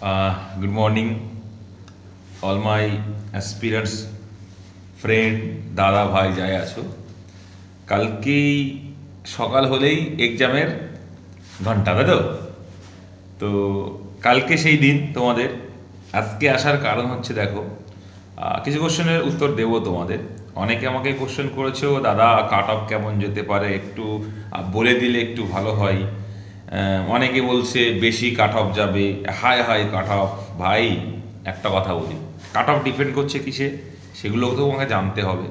Uh, good morning, all my aspirants, friend দাদা ভাই যাই আছো। কালকেই সকাল হলেই এক্সামের ঘণ্টা তাই তো? কালকে সেই দিন তোমাদের। আজকে আসার কারণ হচ্ছে দেখো কিছু কোশ্চেনের উত্তর দেবো তোমাদের। অনেকে আমাকে কোশ্চেন করেছ দাদা কাট অফ কেমন যেতে পারে? একটু বলে দিলে একটু ভালো হয়। অনেকে বলছে বেশি কাট অফ যাবে হাই হাই কাট অফ ভাই, একটা কথা বলি। কাট অফ ডিপেন্ড করছে কিসে? সেগুলোও তো তোমাকে জানতে হবে।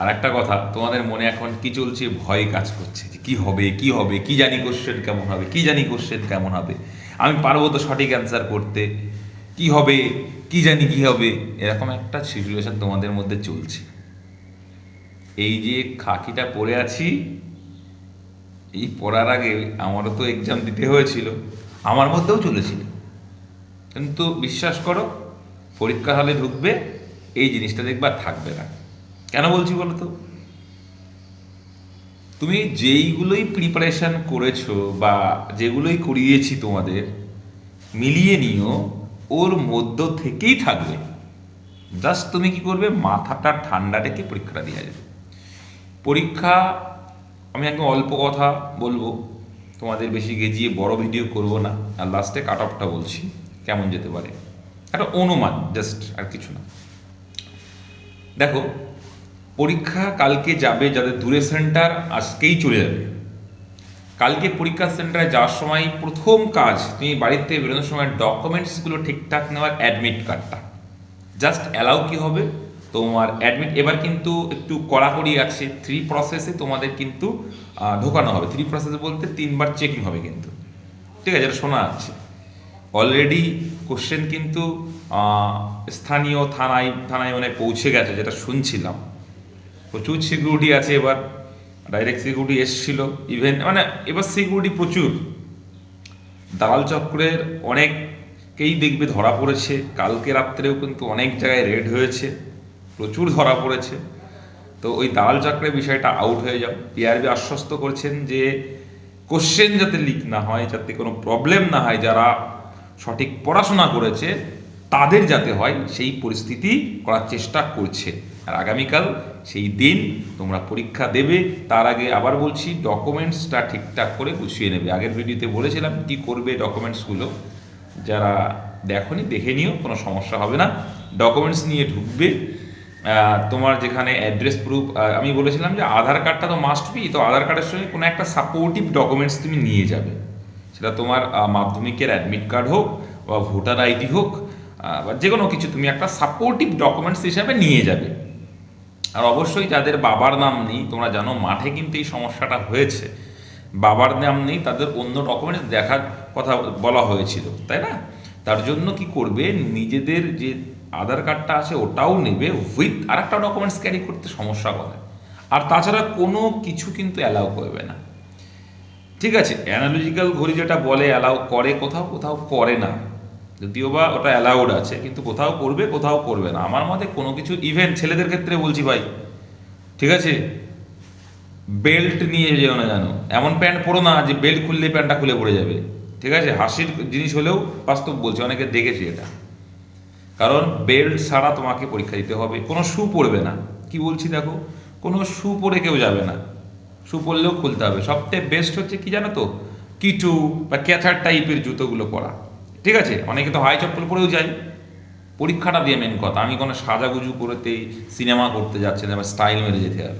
আর একটা কথা, তোমাদের মনে এখন কি চলছে? ভয় কাজ করছে যে কি হবে কি হবে, কি জানি কোশ্চেন কেমন হবে, কি জানি কোশ্চেন কেমন হবে। আমি পারব তো সঠিক অ্যান্সার করতে। কি হবে, কি জানি কি হবে? এরকম একটা সিচুয়েশন তোমাদের মধ্যে চলছে। এই যে খাকিটা পরে আছি এই পড়ার আগে আমারও তো এক্সাম দিতে হয়েছিল, আমার মধ্যেও চলেছিল। কিন্তু বিশ্বাস করো, পরীক্ষা হলে ঢুকবে, এই জিনিসটা দেখবে আর থাকবে না। কেন বলছি বলো তো তুমি যেইগুলোই প্রিপারেশন করেছ বা যেগুলোই করিয়েছি তোমাদের, মিলিয়ে নিও, ওর মধ্য থেকেই থাকবে। জাস্ট তুমি কি করবে? মাথাটা ঠান্ডা রেখে পরীক্ষাটা দেওয়া যাবে। পরীক্ষা আমি একদম অল্প কথা বলব। তোমাদের বেশি গেজিয়ে বড় ভিডিও করব না। আর লাস্টে কাট অফটা বলছি, কেমন যেতে পারে। একটা অনুমান জাস্ট আর কিছু না। দেখো, পরীক্ষা কালকে যাবে যাদের দূরে সেন্টার আজকেই চলে যাবে। কালকে পরীক্ষা সেন্টারে যাওয়ার সময় প্রথম কাজ, তুমি বাড়িতে বেরোনোর সময় ডকুমেন্টসগুলো ঠিকঠাক নেওয়ার অ্যাডমিট কার্ডটা জাস্ট অ্যালাউ কি হবে? তোমার অ্যাডমিট এবার কিন্তু একটু কড়াকড়ি আছে। থ্রি প্রসেসে তোমাদের কিন্তু ঢোকানো হবে। থ্রি প্রসেসে বলতে তিনবার চেকিং হবে কিন্তু। ঠিক আছে, এটা শোনা যাচ্ছে। অলরেডি কোশ্চেন কিন্তু স্থানীয় থানায় থানায় মানে পৌঁছে গেছে, যেটা শুনছিলাম। প্রচুর সিকিউরিটি আছে এবার। ডাইরেক্ট সিকিউরিটি এসছিল। ইভেন মানে এবার সিকিউরিটি প্রচুর। দালাল চক্রের অনেককেই দেখবে ধরা পড়েছে। কালকে রাত্রেও কিন্তু অনেক জায়গায় রেড হয়েছে। প্রচুর ধরা পড়েছে। তো ওই দালাল চক্রের বিষয়টা আউট হয়ে যাও। পিআরবি আশ্বস্ত করছেন যে কোশ্চেন যাতে লিক না হয়, যাতে কোনো প্রবলেম না হয়, যারা সঠিক পড়াশোনা করেছে, তাদের যাতে হয়, সেই পরিস্থিতি করার চেষ্টা করছে। আর আগামীকাল সেই দিন তোমরা পরীক্ষা দেবে। তার আগে আবার বলছি ডকুমেন্টসটা ঠিকঠাক করে গুছিয়ে নেবে। আগের ভিডিওতে বলেছিলাম কি করবে ডকুমেন্টসগুলো যারা দেখনি, দেখে নিও, কোনো সমস্যা হবে না। ডকুমেন্টস নিয়ে ঢুকবে। তোমার যেখানে অ্যাড্রেস প্রুফ আমি বলেছিলাম যে আধার কার্ডটা তো মাস্ট বি তো আধার কার্ডের সঙ্গে কোনো একটা সাপোর্টিভ ডকুমেন্টস তুমি নিয়ে যাবে। সেটা তোমার মাধ্যমিকের অ্যাডমিট কার্ড হোক বা ভোটার আইডি হোক বা যে কোনো কিছু তুমি একটা সাপোর্টিভ ডকুমেন্টস হিসাবে নিয়ে যাবে। আর অবশ্যই যাদের বাবার নাম নেই, তোমরা জানো মাঠে কিন্তু এই সমস্যাটা হয়েছে। বাবার নাম নেই, তাদের অন্য ডকুমেন্টস দেখার কথা বলা হয়েছিল, তাই না? তার জন্য কি করবে? নিজেদের যে আধার কার্ডটা আছে, ওটাও নেবে উইথ আর একটা ডকুমেন্টস ক্যারি করতে সমস্যা করে আর তাছাড়া কোনো কিছু কিন্তু অ্যালাউ করবে না। ঠিক আছে অ্যানালজিক্যাল ঘড়ি যেটা বলে অ্যালাউ করে, কোথাও কোথাও করে না। যদিও বা ওটা অ্যালাউড আছে, কিন্তু কোথাও করবে কোথাও করবে না। আমার মতে কোনো কিছু ইভেন্ট ছেলেদের ক্ষেত্রে বলছি ভাই, ঠিক আছে? বেল্ট নিয়ে যেও না জানো এমন প্যান্ট পরো না যে বেল্ট খুললে প্যান্টটা খুলে পড়ে যাবে। ঠিক আছে? হাসির জিনিস হলেও বাস্তব বলছি, অনেকে দেখেছি এটা। কারণ বেল্ট ছাড়া তোমাকে পরীক্ষা দিতে হবে। কোনো শু পরবে না। কি বলছি দেখো? কোনো শু পরে কেউ যাবে না। শু পরলেও খুলতে হবে। সবথেকে বেস্ট হচ্ছে কি জানো তো? কিটু বা ক্যাথার টাইপের জুতোগুলো পরা। ঠিক আছে? অনেকে তো হাই চপ্পল পরেও যায়। পরীক্ষাটা দিয়ে মেন কথা। আমি কোনো সাজাগুজু করেতেই সিনেমা করতে যাচ্ছি না স্টাইল মেরে যেতে হবে।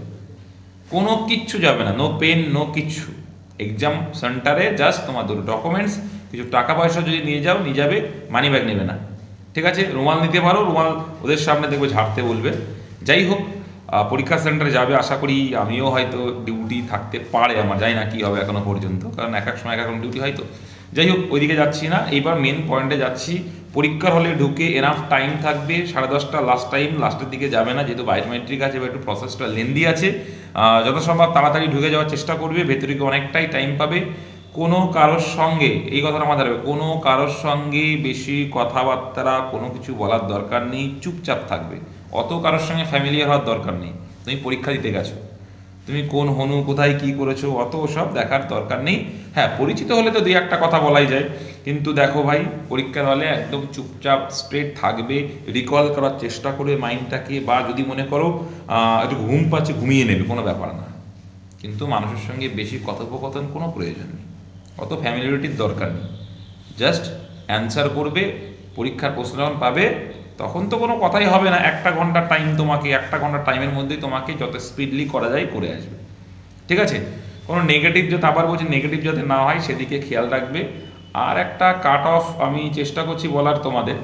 কোনো কিচ্ছু যাবে না। নো পেন নো কিচ্ছু। এক্সাম সেন্টারে জাস্ট তোমার দুটো ডকুমেন্টস কিছু টাকা পয়সা যদি নিয়ে যাও, নিয়ে যাবে মানি ব্যাগ নেবে না। ঠিক আছে? রুমাল নিতে পারো, রুমাল ওদের সামনে দেখবে ঝাড়তে বলবে। যাই হোক পরীক্ষা সেন্টারে যাবে আশা করি, আমিও হয়তো ডিউটি থাকতে পারে আমার, জানি না কী হবে এখনও পর্যন্ত, কারণ এক এক সময় এক এক ডিউটি হয়তো। যাই হোক, ওইদিকে যাচ্ছি না। এইবার মেন পয়েন্টে যাচ্ছি। পরীক্ষার হলে ঢুকে এনাফ টাইম থাকবে, সাড়ে দশটা লাস্ট টাইম লাস্টের দিকে যাবে না, যেহেতু বায়োমেট্রিক আছে বা একটু প্রসেসটা লেন্দি আছে। যত সম্ভব তাড়াতাড়ি ঢুকে যাওয়ার চেষ্টা করবে, ভেতরে অনেকটাই টাইম পাবে। কোনো কারোর সঙ্গে, এই কথাটা মাথায় রাখবে, কোনো কারোর সঙ্গে বেশি কথাবার্তা, কোনো কিছু বলার দরকার নেই, চুপচাপ থাকবে। অত কারোর সঙ্গে ফ্যামিলিয়ার হওয়ার দরকার নেই। তুমি পরীক্ষা দিতে গেছো। তুমি কোন, হনু, কোথায়, কি করেছ, অত সব দেখার দরকার নেই। হ্যাঁ পরিচিত হলে তো দুই একটা কথা বলাই যায়। কিন্তু দেখো ভাই, পরীক্ষার হলে একদম চুপচাপ স্ট্রেট থাকবে রিকল করার চেষ্টা করবে মাইন্ডটাকে বা যদি মনে করো একটু ঘুম পাচ্ছে, ঘুমিয়ে নেবে, কোনো ব্যাপার না। কিন্তু মানুষের সঙ্গে বেশি কথোপকথন কোনো প্রয়োজন নেই। অত ফ্যামিলিটির দরকার নেই। জাস্ট অ্যান্সার করবে, পরীক্ষার প্রশ্ন যখন পাবে, তখন তো কোনো কথাই হবে না। একটা ঘণ্টার টাইম তোমাকে, একটা ঘণ্টা টাইমের মধ্যেই তোমাকে যত স্পিডলি করা যায় করে আসবে। ঠিক আছে? কোনো নেগেটিভ যাতে, আবার বলছি নেগেটিভ যাতে না হয়, সেদিকে খেয়াল রাখবে। আর একটা কাট অফ আমি চেষ্টা করছি বলার তোমাদের।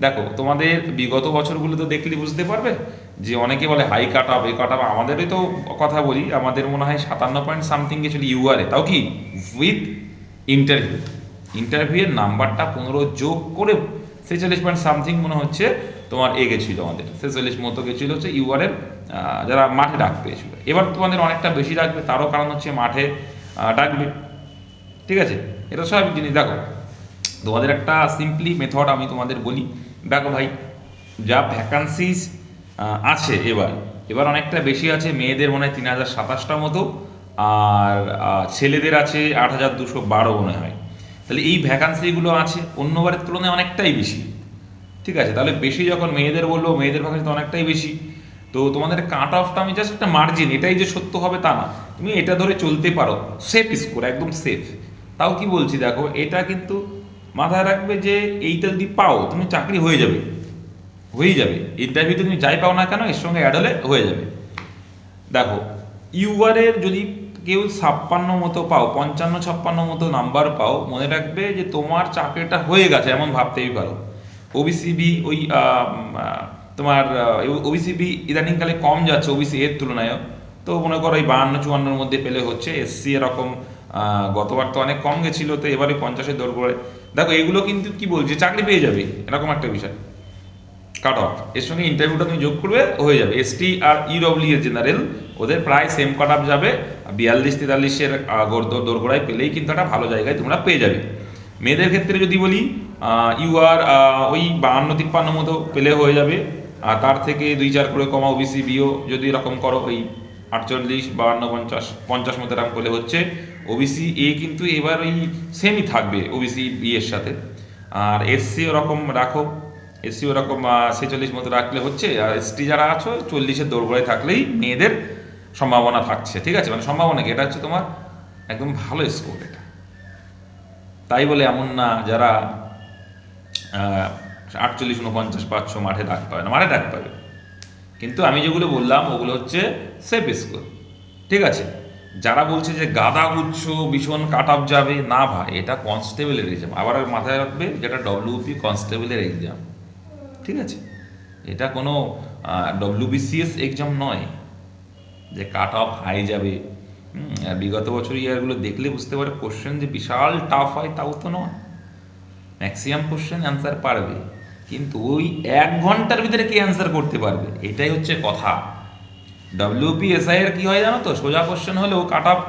দেখো, তোমাদের বিগত বছরগুলো তো দেখলে বুঝতে পারবে যে অনেকে বলে হাই কাট অফ এই কাট অফ আমাদেরই তো কথা বলি। আমাদের মনে হয় সাতান্ন পয়েন্ট সামথিং গেছিল ইউআরএ তাও কি? উইথ ইন্টারভিউ ইন্টারভিউয়ের নাম্বারটা পনেরো যোগ করে ছেচল্লিশ পয়েন্ট সামথিং মনে হচ্ছে তোমার এ গেছিল আমাদের। ছেচল্লিশ মতো গেছিল হচ্ছে ইউআরের যারা মাঠে ডাক পেয়েছিল। এবার তোমাদের অনেকটা বেশি ডাকবে তারও কারণ হচ্ছে মাঠে ডাকবে। ঠিক আছে? এটা স্বাভাবিক জিনিস। দেখো, তোমাদের একটা সিম্পলি মেথড আমি তোমাদের বলি। দেখো ভাই, যা ভ্যাকান্সিস আছে এবার এবার অনেকটা বেশি আছে, মেয়েদের মনে হয় তিন হাজার সাতাশটা মতো। আর ছেলেদের আছে আট হাজার দুশো বারো মনে হয়। তাহলে এই ভ্যাকান্সিগুলো আছে অন্যবারের তুলনায় অনেকটাই বেশি। ঠিক আছে? তাহলে বেশি যখন মেয়েদের বলল, মেয়েদের ভ্যাকান্সি তো অনেকটাই বেশি। তো তোমাদের কাট অফটা আমি জাস্ট একটা মার্জিন এটাই যে সত্য হবে তা না। তুমি এটা ধরে চলতে পারো। সেফ স্কোর একদম সেফ তাও কি বলছি দেখো, এটা কিন্তু মাথায় রাখবে যে এইটা যদি পাও, তুমি চাকরি হয়ে যাবে। হয়েই যাবে। ইন্টারভিউতে তুমি যাই পাও না কেন, এর সঙ্গে অ্যাড হলে হয়ে যাবে। দেখো ইউআরের যদি কেউ ছাপ্পান্ন মতো পাও, পঞ্চান্ন ছাপ্পান্ন মতো নাম্বার পাও, মনে রাখবে যে তোমার চাকরিটা হয়ে গেছে, এমন ভাবতেই পারো। ওবিসিবি ওই তোমার ওবিসিবি ইদানিংকালে কম যাচ্ছে ওবিসি এর তুলনায়। তো মনে করো এই বাহান্ন চুয়ান্নর মধ্যে পেলে হচ্ছে এসসি এরকম গতবার তো অনেক কম গেছিল, তো এবারে পঞ্চাশের দৌড় করে দেখো, এগুলো কিন্তু কি বলছে চাকরি পেয়ে যাবে, এরকম একটা বিষয়। কাট অফ এর সঙ্গে ইন্টারভিউটা তুমি যোগ করবে, হয়ে যাবে। এসটি আর ইডব্লিউ এর জেনারেল ওদের প্রায় সেম কাট অফ যাবে। বিয়াল্লিশ, তেতাল্লিশের দোরগোড়ায় পেলেই কিন্তু একটা ভালো জায়গায় তোমরা পেয়ে যাবে। মেয়েদের ক্ষেত্রে যদি বলি ইউ আর ওই বাহান্ন, তিপ্পান্ন মতো পেলে হয়ে যাবে। আর তার থেকে দুই চার করে কমা ওবিসি বিও যদি এরকম করো, ওই আটচল্লিশ, বাহান্ন, পঞ্চাশ পঞ্চাশ মতো এরকম করলে হচ্ছে ওবিসি এ কিন্তু এবার ওই সেমই থাকবে ওবিসি বি এর সাথে। আর এসসি ওরকম রাখো এসসি ওরকম ছেচল্লিশ মতো রাখলে হচ্ছে, আর এসটি যারা আছো, চল্লিশের দৌড়গোড়ায় থাকলেই মেয়েদের সম্ভাবনা থাকছে, ঠিক আছে? মানে সম্ভাবনা কি? এটা হচ্ছে তোমার একদম ভালো স্কোর এটা। তাই বলে এমন না যারা আটচল্লিশ, উনপঞ্চাশ, পাঁচশো মাঠে ডাক পাবে না, মাঠে ডাক পাবে। কিন্তু আমি যেগুলো বললাম, ওগুলো হচ্ছে সেফ স্কোর ঠিক আছে? যারা বলছে যে গাদা গুচ্ছ, ভীষণ কাট আপ যাবে, না ভাই, এটা কনস্টেবলের এক্সাম আবার মাথায় রাখবে যেটা ডব্লিউপি কনস্টেবলের এক্সাম ঠিক আছে? এটা কোনো ডব্লিউবিসিএস এক্সাম নয়। যে কাট অফ হাই যাবে আর বিগত বছর ইয়ারগুলো দেখলে বুঝতে পারে কোশ্চেন যে বিশাল টাফ হয়, তাও তো নয়। ম্যাক্সিমাম কোশ্চেন অ্যান্সার পারবে, কিন্তু ওই এক ঘণ্টার ভিতরে কে অ্যান্সার করতে পারবে? এটাই হচ্ছে কথা। ডব্লিউপি এসআই এর কি হয় জানো তো? সোজা কোশ্চেন হলেও কাট অফ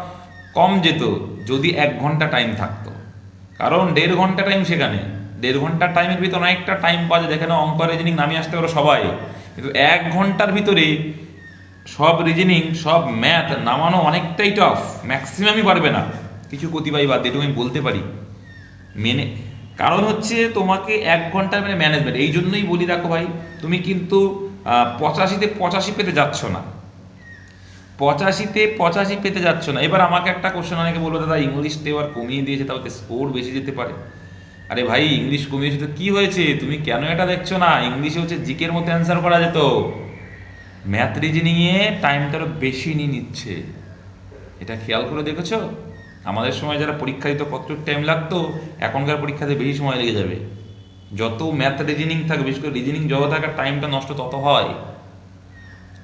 কম যেত যদি এক ঘণ্টা টাইম থাকতো। কারণ দেড় ঘণ্টা টাইম সেখানে। দেড় ঘণ্টার টাইমের ভিতর অনেকটা টাইম পাওয়া যায় যেখানে অঙ্ক রিজনিং নামিয়ে আসতে পারো সবাই। কিন্তু এক ঘণ্টার ভিতরে সব রিজনিং সব ম্যাথ নামানো অনেকটাই টফ ম্যাক্সিমামই পারবে না। কিছু কতিবাই বাদ এটুকু আমি বলতে পারি। মেনে কারণ হচ্ছে তোমাকে এক ঘণ্টার মানে ম্যানেজমেন্ট এই জন্যই বলি দেখো ভাই, তুমি কিন্তু পঁচাশিতে পঁচাশি পেতে যাচ্ছ না। পঁচাশিতে পঁচাশি পেতে যাচ্ছ না। এবার আমাকে একটা কোশ্চেন অনেকে বলব দাদা, ইংলিশটা এবার কমিয়ে দিয়েছে, তাহলে স্কোর বেশি যেতে পারে। আরে ভাই, ইংলিশ কমিয়েছে তো কী হয়েছে? তুমি কেন এটা দেখছ না? ইংলিশে হচ্ছে জিকের মতো অ্যান্সার করা যেত। ম্যাথ রিজনিংয়ে টাইমটা আরও বেশি নিয়ে নিচ্ছে। এটা খেয়াল করে দেখেছ? আমাদের সময় যারা পরীক্ষা দিত কত টাইম লাগতো, এখনকার পরীক্ষাতে বেশি সময় লেগে যাবে। যত ম্যাথ রিজনিং থাকে, বিশেষ করে রিজনিং যত থাকার টাইমটা নষ্ট তত হয়।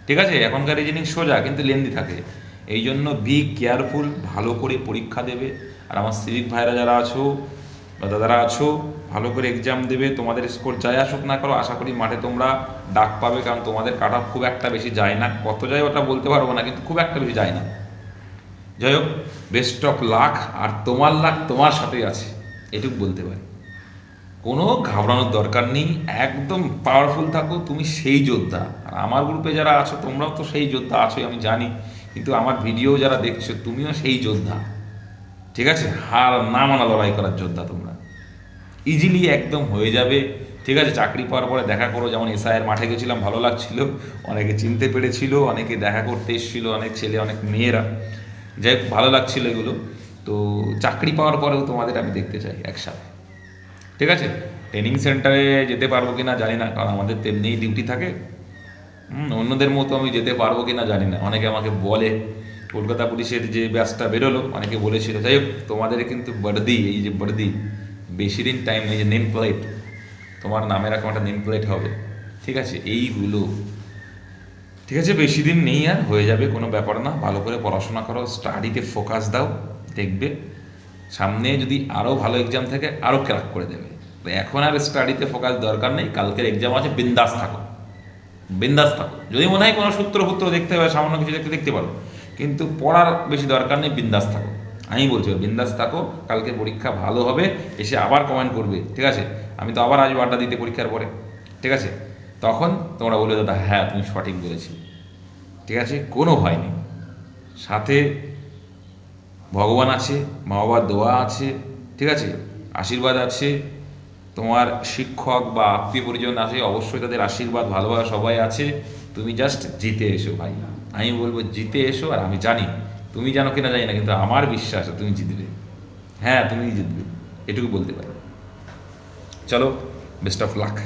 ঠিক আছে? এখনকার রিজনিং সোজা, কিন্তু লেন্দি থাকে। এই জন্য বি কেয়ারফুল ভালো করে পরীক্ষা দেবে। আর আমার সিভিক ভাইরা যারা আছো বা দাদারা আছো, ভালো করে এক্সাম দেবে, তোমাদের স্কোর যাই আসুক না করো আশা করি মাঠে তোমরা ডাক পাবে, কারণ তোমাদের কাট খুব একটা বেশি যায় না। কত যায় ওটা বলতে পারব না, কিন্তু খুব একটা বেশি যায় না। যাই হোক বেস্ট অফ লাক আর তোমার লাক তোমার সাথেই আছে, এটুকু বলতে পারি। কোনো ঘাবড়ানোর দরকার নেই, একদম পাওয়ারফুল থাকো, তুমি সেই যোদ্ধা। আর আমার গ্রুপে যারা আছো, তোমরাও তো সেই যোদ্ধা আছোই, আমি জানি। কিন্তু আমার ভিডিও যারা দেখছ, তুমিও সেই যোদ্ধা। ঠিক আছে? হার না মানা লড়াই করার যোদ্ধা তোমরা। ইজিলি একদম হয়ে যাবে। ঠিক আছে? চাকরি পাওয়ার পরে দেখা করো, যেমন এসআইয়ের মাঠে গেছিলাম, ভালো লাগছিল। অনেকে চিনতে পেরেছিল, অনেকে দেখা করতে এসেছিল, অনেক ছেলে, অনেক মেয়েরা। যাই হোক, ভালো লাগছিল এগুলো। তো চাকরি পাওয়ার পরেও তোমাদের আমি দেখতে চাই একসাথে। ঠিক আছে? ট্রেনিং সেন্টারে যেতে পারব কি না জানি না, কারণ আমাদের তেমনিই ডিউটি থাকে। অন্যদের মতো আমি যেতে পারব কি না জানি না। অনেকে আমাকে বলে কলকাতা পুলিশের যে ব্যাচটা বেরোলো, অনেকে বলেছিল, যাই হোক, তোমাদের কিন্তু বর্দি, এই যে বর্দি, বেশি দিন টাইম নেই যে নেম প্লেট তোমার নামের এরকম একটা নেম প্লেট হবে। ঠিক আছে, এইগুলো। ঠিক আছে, বেশি দিন নেই আর, হয়ে যাবে, কোনো ব্যাপার না, ভালো করে পড়াশোনা করো স্টাডিতে ফোকাস দাও, দেখবে। সামনে যদি আরও ভালো এক্সাম থাকে আরও ক্র্যাক করে দেবে। তো এখন আর স্টাডিতে ফোকাস দরকার নেই, কালকের এক্সাম আছে, বিন্দাস থাকো। বিন্দাস থাকো। যদি মনে হয় কোনো সূত্র সূত্র দেখতে হবে সামান্য কিছু দেখতে দেখতে পারো। কিন্তু পড়ার বেশি দরকার নেই, বিন্দাস থাকো। আমি বলছি, বিন্দাস থাকো, কালকে পরীক্ষা ভালো হবে, এসে আবার কমেন্ট করবে, ঠিক আছে? আমি তো আবার আসব আড্ডা দিতে পরীক্ষার পরে, ঠিক আছে? তখন তোমরা বলবে, দাদা হ্যাঁ তুমি সঠিক বলেছি। ঠিক আছে? কোনো ভয় নেই। সাথে ভগবান আছে মা বাবার দোয়া আছে, ঠিক আছে? আশীর্বাদ আছে। তোমার শিক্ষক বা আত্মীয় পরিজন আছে, অবশ্যই তাদের আশীর্বাদ, ভালোবাসা সবাই আছে। তুমি জাস্ট জিতে এসো, ভাই। আমি বলব জিতে এসো আর আমি জানি। তুমি জানো কিনা জানি না, কিন্তু আমার বিশ্বাস তুমি জিতবে। হ্যাঁ তুমি জিতবে। এটুকু বলতে পারি। চলো বেস্ট অফ লাক